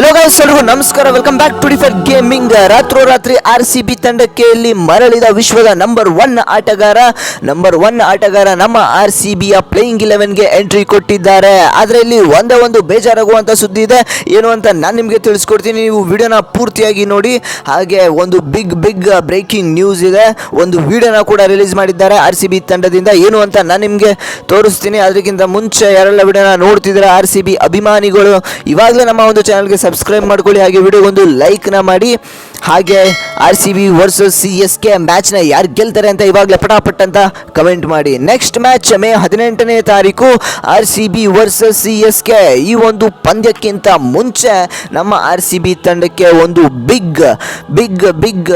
Hello guys ಎಲ್ರಿಗೂ ನಮಸ್ಕಾರ. Welcome back to differ gaming ರಾತ್ರೋರಾತ್ರಿ ಆರ್ ಸಿ ಬಿ ತಂಡಕ್ಕೆ ಇಲ್ಲಿ ಮರಳಿದ ವಿಶ್ವದ ನಂಬರ್ ಒನ್ ಆಟಗಾರ ನಂಬರ್ ಒನ್ ಆಟಗಾರ ನಮ್ಮ ಆರ್ ಸಿ ಬಿಯ ಪ್ಲೇಯಿಂಗ್ ಇಲೆವೆನ್ಗೆ ಎಂಟ್ರಿ ಕೊಟ್ಟಿದ್ದಾರೆ. ಆದರೆ ಇಲ್ಲಿ ಒಂದೇ ಒಂದು ಬೇಜಾರಾಗುವಂಥ ಸುದ್ದಿ ಇದೆ. ಏನು ಅಂತ ನಾನು ನಿಮಗೆ ತಿಳಿಸ್ಕೊಡ್ತೀನಿ. ನೀವು ವಿಡಿಯೋನ ಪೂರ್ತಿಯಾಗಿ ನೋಡಿ. ಹಾಗೆ ಒಂದು ಬಿಗ್ ಬಿಗ್ ಬ್ರೇಕಿಂಗ್ ನ್ಯೂಸ್ ಇದೆ. ಒಂದು ವಿಡಿಯೋನ ಕೂಡ ರಿಲೀಸ್ ಮಾಡಿದ್ದಾರೆ ಆರ್ ಸಿ ಬಿ ತಂಡದಿಂದ. ಏನು ಅಂತ ನಾನು ನಿಮಗೆ ತೋರಿಸ್ತೀನಿ. ಅದಕ್ಕಿಂತ ಮುಂಚೆ ಯಾರೆಲ್ಲ ವಿಡಿಯೋನ ನೋಡ್ತಿದ್ದಾರೆ ಆರ್ ಸಿ ಬಿ ಅಭಿಮಾನಿಗಳು, ಇವಾಗಲೇ ನಮ್ಮ ಒಂದು ಚಾನಲ್ಗೆ ಸಬ್ಸ್ಕ್ರೈಬ್ ಮಾಡ್ಕೊಳ್ಳಿ. ಹಾಗೆ ವಿಡಿಯೋ ಒಂದು ಲೈಕ್ನ ಮಾಡಿ. ಹಾಗೆ R C B versus C S K ಮ್ಯಾಚ್ನ ಯಾರು ಗೆಲ್ತಾರೆ ಅಂತ ಇವಾಗಲೇ ಪಟಾಪಟ್ ಅಂತ ಕಮೆಂಟ್ ಮಾಡಿ. ನೆಕ್ಸ್ಟ್ ಮ್ಯಾಚ್ ಮೇ ಹದಿನೆಂಟನೇ ತಾರೀಕು R C B versus C S K ಈ ಒಂದು ಪಂದ್ಯಕ್ಕಿಂತ ಮುಂಚೆ ನಮ್ಮ ಆರ್ ಸಿ ಬಿ ತಂಡಕ್ಕೆ ಒಂದು ಬಿಗ್ ಬಿಗ್ ಬಿಗ್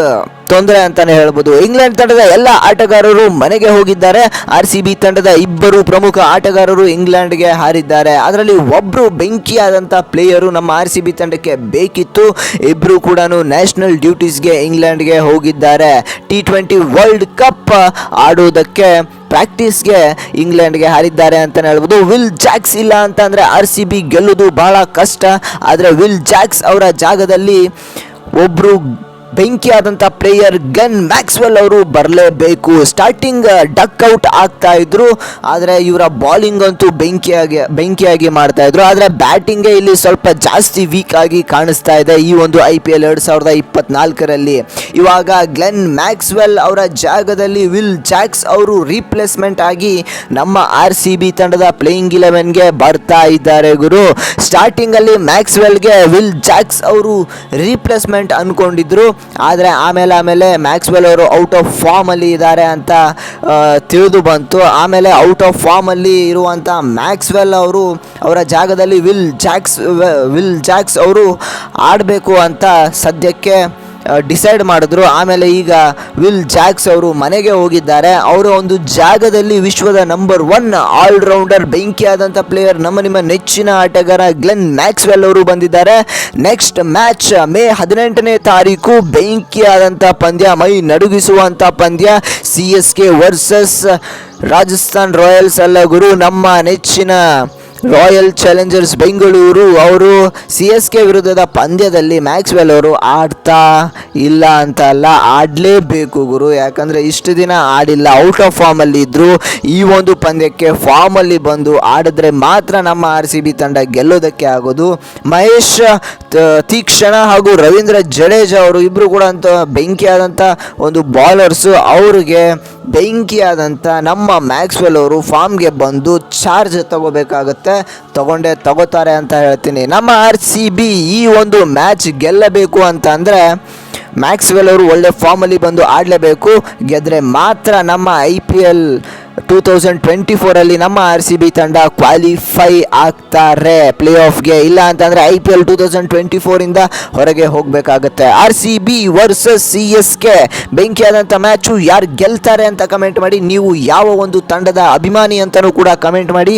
ತೊಂದರೆ ಅಂತಾನೆ ಹೇಳ್ಬೋದು. ಇಂಗ್ಲೆಂಡ್ ತಂಡದ ಎಲ್ಲ ಆಟಗಾರರು ಮನೆಗೆ ಹೋಗಿದ್ದಾರೆ. ಆರ್ ಸಿ ಬಿ ತಂಡದ ಇಬ್ಬರು ಪ್ರಮುಖ ಆಟಗಾರರು ಇಂಗ್ಲೆಂಡ್ಗೆ ಹಾರಿದ್ದಾರೆ. ಅದರಲ್ಲಿ ಒಬ್ಬರು ಬೆಂಕಿಯಾದಂಥ ಪ್ಲೇಯರು ನಮ್ಮ ಆರ್ ಸಿ ಬಿ ತಂಡಕ್ಕೆ ಬೇಕಿತ್ತು. ಇಬ್ಬರು ಕೂಡ ನ್ಯಾಷನಲ್ ಡ್ಯೂಟೀಸ್ಗೆ ಇಂಗ್ಲೆಂಡ್ಗೆ ಹೋಗಿದ್ದಾರೆ. ಟಿ ಟ್ವೆಂಟಿ ವರ್ಲ್ಡ್ ಕಪ್ ಆಡೋದಕ್ಕೆ ಪ್ರಾಕ್ಟೀಸ್ಗೆ ಇಂಗ್ಲೆಂಡ್ಗೆ ಹಾರಿದ್ದಾರೆ ಅಂತಲೇ ಹೇಳ್ಬೋದು. ವಿಲ್ ಜಾಕ್ಸ್ ಇಲ್ಲ ಅಂತಂದರೆ ಆರ್ ಸಿ ಬಿ ಗೆಲ್ಲೋದು ಬಹಳ ಕಷ್ಟ. ಆದರೆ ವಿಲ್ ಜಾಕ್ಸ್ ಅವರ ಜಾಗದಲ್ಲಿ ಒಬ್ಬರು ಬೆಂಕಿಯಾದಂಥ ಪ್ಲೇಯರ್ ಗನ್ ಮ್ಯಾಕ್ಸ್ವೆಲ್ ಅವರು ಬರಲೇಬೇಕು. ಸ್ಟಾರ್ಟಿಂಗ್ ಡಕ್ ಔಟ್ ಆಗ್ತಾ ಇದ್ರು. ಆದರೆ ಇವರ ಬಾಲಿಂಗ್ ಅಂತೂ ಬೆಂಕಿಯಾಗಿ ಬೆಂಕಿಯಾಗಿ ಮಾಡ್ತಾ ಇದ್ರು. ಆದರೆ ಬ್ಯಾಟಿಂಗೇ ಇಲ್ಲಿ ಸ್ವಲ್ಪ ಜಾಸ್ತಿ ವೀಕ್ ಆಗಿ ಕಾಣಿಸ್ತಾ ಇದೆ ಈ ಒಂದು ಐ ಪಿ ಎಲ್ ಎರಡು ಸಾವಿರದ ಇಪ್ಪತ್ನಾಲ್ಕರಲ್ಲಿ. ಇವಾಗ ಗ್ಲೆನ್ ಮ್ಯಾಕ್ಸ್ವೆಲ್ ಅವರ ಜಾಗದಲ್ಲಿ ವಿಲ್ ಜಾಕ್ಸ್ ಅವರು ರೀಪ್ಲೇಸ್ಮೆಂಟ್ ಆಗಿ ನಮ್ಮ ಆರ್ ಸಿ ಬಿ ತಂಡದ ಪ್ಲೇಯಿಂಗ್ ಇಲೆವೆನ್ಗೆ ಬರ್ತಾ ಇದ್ದಾರೆ ಗುರು. ಸ್ಟಾರ್ಟಿಂಗಲ್ಲಿ ಮ್ಯಾಕ್ಸ್ವೆಲ್ಗೆ ವಿಲ್ ಜಾಕ್ಸ್ ಅವರು ರೀಪ್ಲೇಸ್ಮೆಂಟ್ ಅನ್ಕೊಂಡಿದ್ರು. ಆದರೆ ಆಮೇಲೆ ಆಮೇಲೆ ಮ್ಯಾಕ್ಸ್ವೆಲ್ ಅವರು ಔಟ್ ಆಫ್ ಫಾರ್ಮಲ್ಲಿ ಇದ್ದಾರೆ ಅಂತ ತಿಳಿದು ಬಂತು. ಆಮೇಲೆ ಔಟ್ ಆಫ್ ಫಾರ್ಮಲ್ಲಿ ಇರುವಂಥ ಮ್ಯಾಕ್ಸ್ವೆಲ್ ಅವರು ಅವರ ಜಾಗದಲ್ಲಿ ವಿಲ್ ಜಾಕ್ಸ್ ವಿಲ್ ಜಾಕ್ಸ್ ಅವರು ಆಡಬೇಕು ಅಂತ ಸದ್ಯಕ್ಕೆ ಡಿಸೈಡ್ ಮಾಡಿದ್ರು. ಆಮೇಲೆ ಈಗ ವಿಲ್ ಜಾಕ್ಸ್ ಅವರು ಮನೆಗೆ ಹೋಗಿದ್ದಾರೆ. ಅವರ ಒಂದು ಜಾಗದಲ್ಲಿ ವಿಶ್ವದ ನಂಬರ್ ಒನ್ ಆಲ್ರೌಂಡರ್ ಬೆಂಕಿಯಾದಂಥ ಪ್ಲೇಯರ್ ನಮ್ಮ ನಿಮ್ಮ ನೆಚ್ಚಿನ ಆಟಗಾರ ಗ್ಲೆನ್ ಮ್ಯಾಕ್ಸ್ವೆಲ್ ಅವರು ಬಂದಿದ್ದಾರೆ. ನೆಕ್ಸ್ಟ್ ಮ್ಯಾಚ್ ಮೇ ಹದಿನೆಂಟನೇ ತಾರೀಕು ಬೆಂಕಿಯಾದಂಥ ಪಂದ್ಯ, ಮೈ ನಡುಗಿಸುವಂಥ ಪಂದ್ಯ C S K versus Rajasthan Royals ಅಲ್ಲ ಗುರು. ನಮ್ಮ ನೆಚ್ಚಿನ ರಾಯಲ್ ಚಾಲೆಂಜರ್ಸ್ ಬೆಂಗಳೂರು ಅವರು ಸಿ ಎಸ್ ಕೆ ವಿರುದ್ಧದ ಪಂದ್ಯದಲ್ಲಿ ಮ್ಯಾಕ್ಸ್ವೆಲ್ ಅವರು ಆಡ್ತಾ ಇಲ್ಲ ಅಂತ ಅಲ್ಲ, ಆಡಲೇಬೇಕು ಗುರು. ಯಾಕಂದರೆ ಇಷ್ಟು ದಿನ ಆಡಿಲ್ಲ ಔಟ್ ಆಫ್ ಫಾರ್ಮಲ್ಲಿ ಇದ್ದರು ಈ ಒಂದು ಪಂದ್ಯಕ್ಕೆ ಫಾರ್ಮಲ್ಲಿ ಬಂದು ಆಡಿದ್ರೆ ಮಾತ್ರ ನಮ್ಮ ಆರ್ ಸಿ ಬಿ ತಂಡ ಗೆಲ್ಲೋದಕ್ಕೆ ಆಗೋದು. ಮಹೇಶ್ ತೀಕ್ಷಣ ಹಾಗೂ ರವೀಂದ್ರ ಜಡೇಜಾ ಅವರು ಇಬ್ಬರು ಕೂಡ ಅಂತ ಬೆಂಕಿಯಾದಂಥ ಒಂದು ಬಾಲರ್ಸು ಅವ್ರಿಗೆ ಬೆಂಕಿಯಾದಂಥ ನಮ್ಮ ಮ್ಯಾಕ್ಸ್ವೆಲ್ ಅವರು ಫಾರ್ಮ್ಗೆ ಬಂದು ಚಾರ್ಜ್ ತಗೋಬೇಕಾಗುತ್ತೆ. ತಗೊಂಡೆ, ತಗೋತಾರೆ ಅಂತ ಹೇಳ್ತೀನಿ. ನಮ್ಮ ಆರ್ ಸಿ ಬಿ ಈ ಒಂದು ಮ್ಯಾಚ್ ಗೆಲ್ಲಬೇಕು ಅಂತ ಅಂದರೆ ಮ್ಯಾಕ್ಸ್ವೆಲ್ ಅವರು ಒಳ್ಳೆ ಫಾರ್ಮಲ್ಲಿ ಬಂದು ಆಡಲೇಬೇಕು. ಗೆದ್ದರೆ ಮಾತ್ರ ನಮ್ಮ I P L two thousand twenty ಫೋರಲ್ಲಿ ನಮ್ಮ ಆರ್ ಸಿ ಬಿ ತಂಡ ಕ್ವಾಲಿಫೈ ಆಗ್ತಾರೆ. ಪ್ಲೇ ಆಫ್ಗೆ ಇಲ್ಲ ಅಂತಂದರೆ I P L two thousand twenty ಫೋರಿಂದ ಹೊರಗೆ ಹೋಗಬೇಕಾಗುತ್ತೆ. R C B versus C S K ಬೆಂಕಿಯಾದಂಥ match ಯಾರು ಗೆಲ್ತಾರೆ ಅಂತ ಕಮೆಂಟ್ ಮಾಡಿ, ನೀವು ಯಾವ ಒಂದು ತಂಡದ ಅಭಿಮಾನಿ ಅಂತಲೂ ಕೂಡ ಕಮೆಂಟ್ ಮಾಡಿ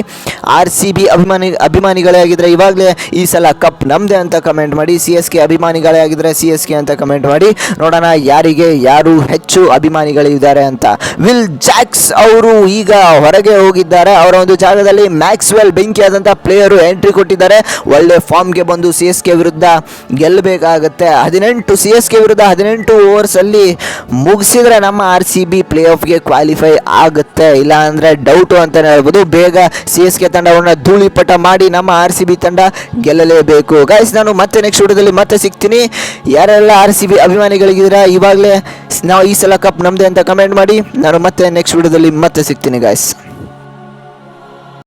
ಆರ್ ಸಿ ಬಿ ಅಭಿಮಾನಿ, ಅಭಿಮಾನಿಗಳೇ ಆಗಿದ್ದರೆ ಇವಾಗಲೇ ಈ ಸಲ ಕಪ್ ನಮ್ಮದೇ ಅಂತ ಕಮೆಂಟ್ ಮಾಡಿ ಸಿ ಎಸ್ ಕೆ ಅಭಿಮಾನಿಗಳೇ ಆಗಿದ್ದರೆ ಸಿ ಎಸ್ ಕೆ ಅಂತ ಕಮೆಂಟ್ ಮಾಡಿ, ನೋಡೋಣ ಯಾರಿಗೆ, ಯಾರು ಹೆಚ್ಚು ಅಭಿಮಾನಿಗಳಿದ್ದಾರೆ ಅಂತ. ವಿಲ್ ಜಾಕ್ಸ್ ಅವರು ಈಗ ಹೊರಗೆ ಹೋಗಿದ್ದಾರೆ. ಅವರ ಒಂದು ಜಾಗದಲ್ಲಿ ಮ್ಯಾಕ್ಸ್ವೆಲ್ ಬೆಂಕಿ ಬೆಂಕಿಯಾದಂಥ ಪ್ಲೇಯರು ಎಂಟ್ರಿ ಕೊಟ್ಟಿದ್ದಾರೆ. ಒಳ್ಳೆ ಫಾರ್ಮ್ಗೆ ಬಂದು ಸಿ ಎಸ್ ಕೆ ವಿರುದ್ಧ ಗೆಲ್ಲಬೇಕಾಗತ್ತೆ. ಹದಿನೆಂಟು ಸಿ ಎಸ್ ಕೆ ವಿರುದ್ಧ ಹದಿನೆಂಟು ಓವರ್ಸಲ್ಲಿ ಮುಗಿಸಿದ್ರೆ ನಮ್ಮ ಆರ್ ಸಿ ಬಿ ಪ್ಲೇ ಆಫ್ಗೆ ಕ್ವಾಲಿಫೈ ಆಗುತ್ತೆ. ಇಲ್ಲ ಅಂದರೆ ಡೌಟು ಅಂತಲೇ ಹೇಳ್ಬೋದು. ಬೇಗ ಸಿ ಎಸ್ ಕೆ ತಂಡವನ್ನು ಧೂಳಿಪಟ ಮಾಡಿ ನಮ್ಮ ಆರ್ ಸಿ ಬಿ ತಂಡ ಗೆಲ್ಲಲೇಬೇಕು. ಗಾಯ್ಸ್ ನಾನು ಮತ್ತೆ ನೆಕ್ಸ್ಟ್ ವಿಡಿಯೋದಲ್ಲಿ ಮತ್ತೆ ಸಿಗ್ತೀನಿ. ಯಾರೆಲ್ಲ ಆರ್ ಸಿ ಬಿ ಅಭಿಮಾನಿಗಳಿದ್ದೀರಾ, ಇವಾಗಲೇ ನಾವು ಈ ಸಲ ಕಪ್ ನಮ್ಮದೇ ಅಂತ ಕಮೆಂಟ್ ಮಾಡಿ. ನಾನು ಮತ್ತೆ ನೆಕ್ಸ್ಟ್ ವಿಡಿಯೋದಲ್ಲಿ ಮತ್ತೆ ಸಿಗ್ತೀನಿ ಗಾಯ್ಸ್